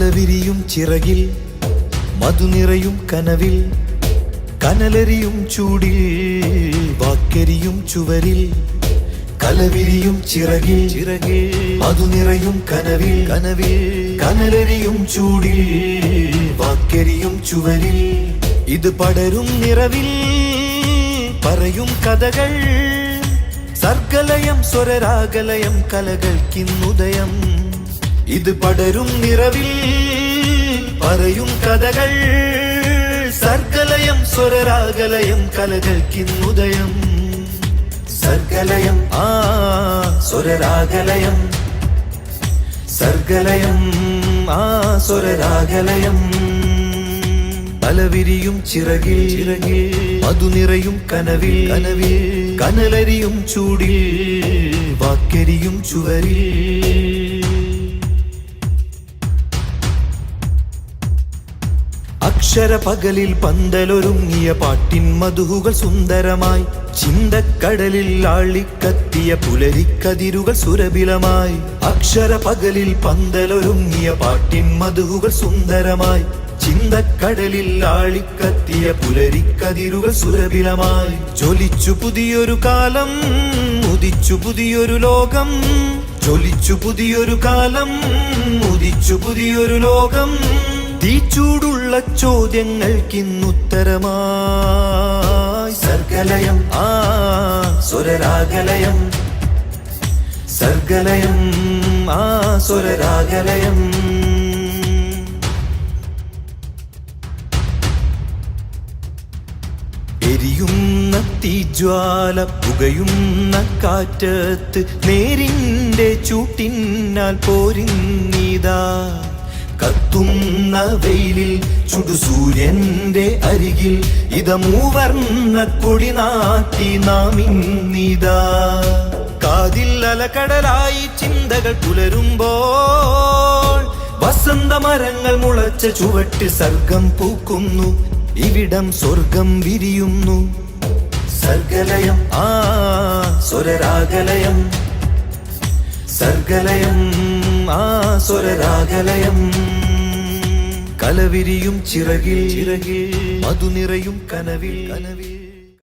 ചിറകിൽ മധുനിറയും കനവിൽ കനലരിയും ചൂടിൽ വാക്കരിയും ചുവരിൽ കലവിരിയും ചിറകിൽ ചിറകിൽ മധുനിറയും കനവിൽ കനവിൽ കനലരിയും ചൂടിൽ വാക്കരിയും ചുവരിൽ. ഇത് പടരും നിറവിൽ പറയും കഥകൾ. സർഗലയം സ്വരരാഗലയം കലകൾക്കിന്നുദയം. ഇത് പടരും നിറവിൽ പറയും കഥകൾ. സർഗലയം സ്വരരാഗലയം കലകൾക്കിന്നുദയം. സർഗലയം ആ സ്വരരാഗലയം. സർഗലയം ആ സ്വരരാഗലയം. അലവിരിയും ചിറകിൽ ചിറകിൽ മധുനിറയും കനവിൽ കനവിൽ കനലരിയും ചൂടിൽ വാക്കരിയും ചുവരിൽ. അക്ഷര പകലിൽ പന്തലൊരുങ്ങിയ പാട്ടിൻ മധുഹുകൾ സുന്ദരമായി. ചിന്തക്കടലിൽ ആളിക്കത്തിയ പുലരിക്കതിരുകൾ സുരഭിലമായി. അക്ഷര പകലിൽ പന്തലൊരുങ്ങിയ പാട്ടിൻ മധുഹുകൾ സുന്ദരമായി. ചിന്തക്കടലിൽ ആളിക്കത്തിയ പുലരിക്കതിരുകൾ സുരഭിലമായി. ജ്വലിച്ചു പുതിയൊരു കാലം ഉദിച്ചു പുതിയൊരു ലോകം. ജ്വലിച്ചു പുതിയൊരു കാലം ഉദിച്ചു പുതിയൊരു ലോകം. തീച്ചൂടുള്ള ചോദ്യങ്ങൾക്കിന്നുത്തരമായി. സർഗലയം. ആ സ്വരരാഗലയം. സർഗലയം. ആ സ്വരരാഗലയം. എരിയുന്ന തീജ്വാല പുകയുന്ന കാറ്റത്ത് നേരിന്റെ ചൂട്ടിന്നാൽ പോരിന്നീതാ കത്തുന്ന വെയിലിൽ ചുടുസൂര്യന്റെ അരികിൽ ഇത മൂവർണ കൊടി നാട്ടി നാം ഇന്നിത. കാതിൽ അലകടലായി ചിന്തകൾ പുലരുമ്പോൾ വസന്ത മരങ്ങൾ മുളച്ച ചുവട്ടിൽ സർഗം പൂക്കുന്നു. ഇവിടം സ്വർഗം വിരിയുന്നു. സർഗലയം ആ സ്വരരാഗലയം. സർഗലയം. ആ സ്വരരാഗലയം കലവിരിയും ചിറകിൽ ചിറകിൽ മധുനിറയും കനവിൽ കനവിൽ